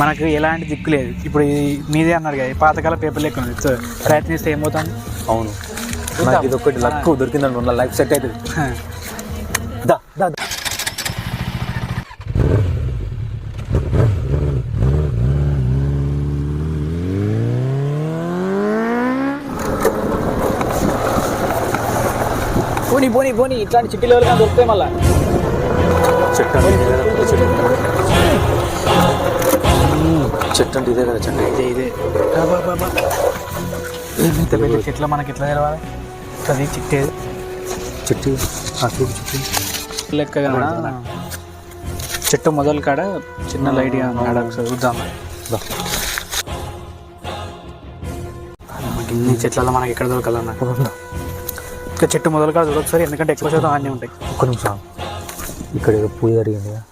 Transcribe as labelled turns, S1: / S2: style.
S1: మనకు ఎలాంటి దిక్కు లేదు. ఇప్పుడు మీదే అన్నారు కదా ఈ పాతకాల పేపర్ లెక్క ఉంది. సో ప్రయత్నిస్తే ఏమవుతుంది
S2: అవును. నాకు ఇది ఒకటి లక్ దొరికిందండి నా లైఫ్ సెట్ అవుతుంది దా దా దా.
S1: పోనీ పోనీ పోనీ ఇట్లాంటి చిట్టి లెవెల్ కానీ దొరుకుతాయి మళ్ళీ.
S2: చెట్టు అంటే ఇదే కదా చెట్టు. చెట్టు అంటే ఇదే కదా చెట్టు.
S1: ఇదే ఇదే. ఇంత పెద్ద చెట్లు మనకి ఎట్లా తెలవాలి? అది
S2: చెట్టు ఆ చూడు చెట్టు.
S1: లెక్కగా చెట్టు మొదలు కాడ చిన్న ఒకసారి చూద్దాం. ఇన్ని చెట్లలో మనకి ఎక్కడ దొరకాలన్న ఇంకా చెట్టు మొదలు కాడ చూడొకసారి ఎందుకంటే ఎక్కువ శాతం అన్నీ ఉంటాయి.
S2: ఒక్క నిమిషం. ఇక్కడ ఏదో పూజ జరిగింది కదా